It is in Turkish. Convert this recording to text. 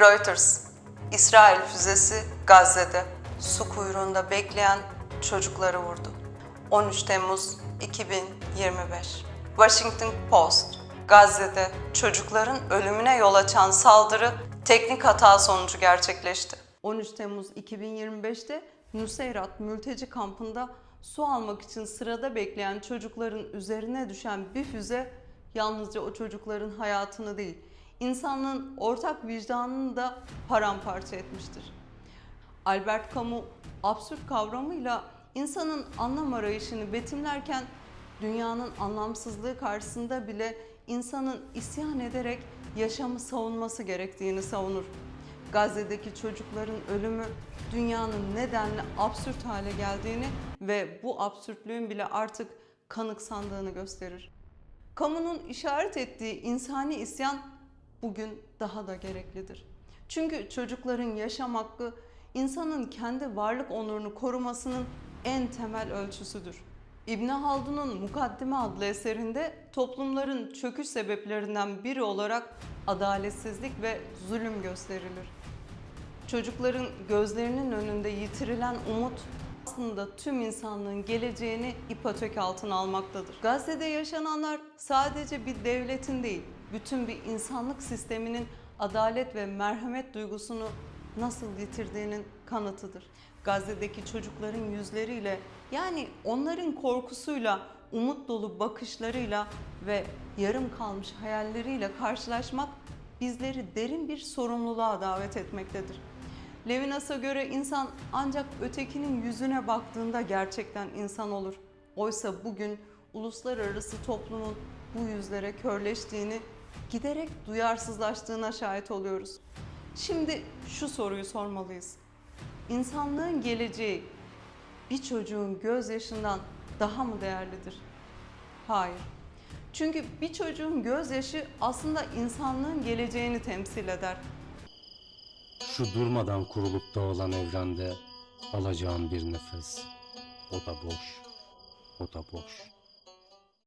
Reuters, İsrail füzesi Gazze'de su kuyruğunda bekleyen çocukları vurdu. 13 Temmuz 2025 Washington Post, Gazze'de çocukların ölümüne yol açan saldırı teknik hata sonucu gerçekleşti. 13 Temmuz 2025'te Nuseyrat mülteci kampında su almak için sırada bekleyen çocukların üzerine düşen bir füze yalnızca o çocukların hayatını değil, insanlığın ortak vicdanını da paramparça etmiştir. Albert Camus absürt kavramıyla insanın anlam arayışını betimlerken dünyanın anlamsızlığı karşısında bile insanın isyan ederek yaşamı savunması gerektiğini savunur. Gazze'deki çocukların ölümü dünyanın nedenle absürt hale geldiğini ve bu absürtlüğün bile artık kanıksandığını gösterir. Kamunun işaret ettiği insani isyan bugün daha da gereklidir. Çünkü çocukların yaşam hakkı insanın kendi varlık onurunu korumasının en temel ölçüsüdür. İbn Haldun'un Mukaddime adlı eserinde toplumların çöküş sebeplerinden biri olarak adaletsizlik ve zulüm gösterilir. Çocukların gözlerinin önünde yitirilen umut aslında tüm insanlığın geleceğini ipotek altına almaktadır. Gazze'de yaşananlar sadece bir devletin değil, bütün bir insanlık sisteminin adalet ve merhamet duygusunu nasıl yitirdiğinin kanıtıdır. Gazze'deki çocukların yüzleriyle yani onların korkusuyla, umut dolu bakışlarıyla ve yarım kalmış hayalleriyle karşılaşmak bizleri derin bir sorumluluğa davet etmektedir. Levinas'a göre insan ancak ötekinin yüzüne baktığında gerçekten insan olur. Oysa bugün uluslararası toplumun bu yüzlere körleştiğini, giderek duyarsızlaştığına şahit oluyoruz. Şimdi şu soruyu sormalıyız. İnsanlığın geleceği bir çocuğun gözyaşından daha mı değerlidir? Hayır. Çünkü bir çocuğun gözyaşı aslında insanlığın geleceğini temsil eder. Şu durmadan kurulup dağılan evrende alacağım bir nefes. O da boş, o da boş.